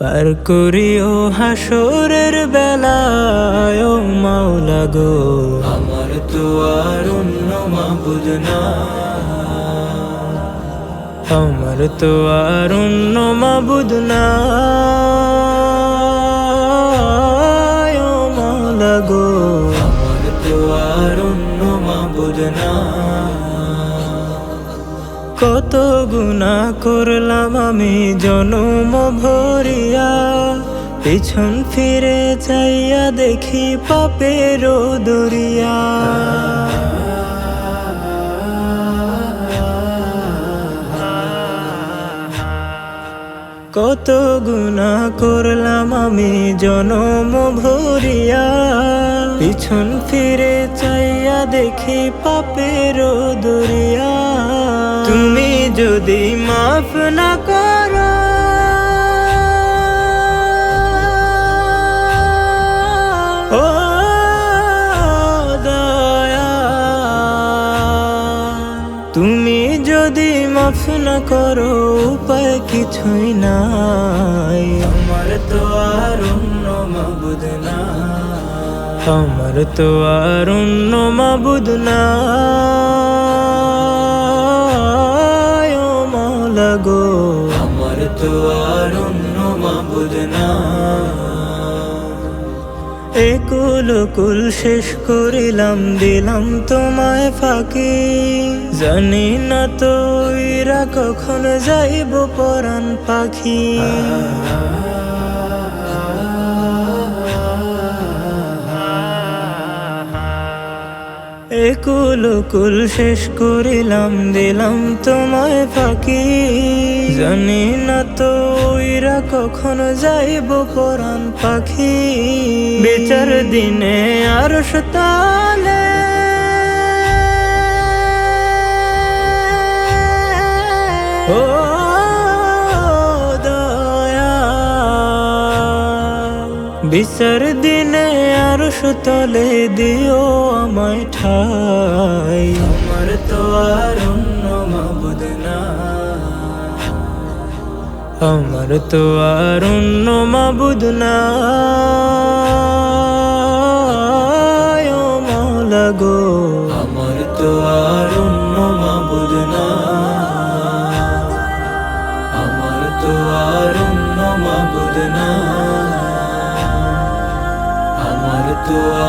পার করিও হাসরের বেলায় ও মাওলা গো। আমার তো আর অন্য মাবুদ না। আমার তো আর অন্য মাবুদ না। ও মাওলা গো। আমার তো আর অন্য মাবুদ না। কত গুণা করলাম আমি জনম ভরিয়া। পিছন ফিরে চাইয়া দেখি পাপের দরিয়া। কত গুণা করলাম আমি জনম ভরিয়া। পিছন ফিরে চাইয়া দেখি পাপের দরিয়া। যদি মাফ না করো। ও দয়া তুমি যদি মাফ না করো উপায় কিছুই নাই। আমার তো আর অন্য মাবুদ না আমার তো আর অন্য মাবুদ না আমার আর অন্য মাবুদ না একুল কুল শেষ করিলাম, দিলাম তোমায় ফাঁকি। জানি না তো ইরা কখন যাইব পরাণ পাখি। একুল কুল শেষ করিলাম, দিলাম তোমায় ফাঁকি। জানি না তো ইরা কখন যাইব পরাণ পাখি। বেচার দিনে আর সতালে বিচার দিনে আর সুতলে দিও আমায় ঠাই। আমার তো আর অন্য মাবুদ না। আমার তো আর অন্য মাবুদ না। ও গো। আমার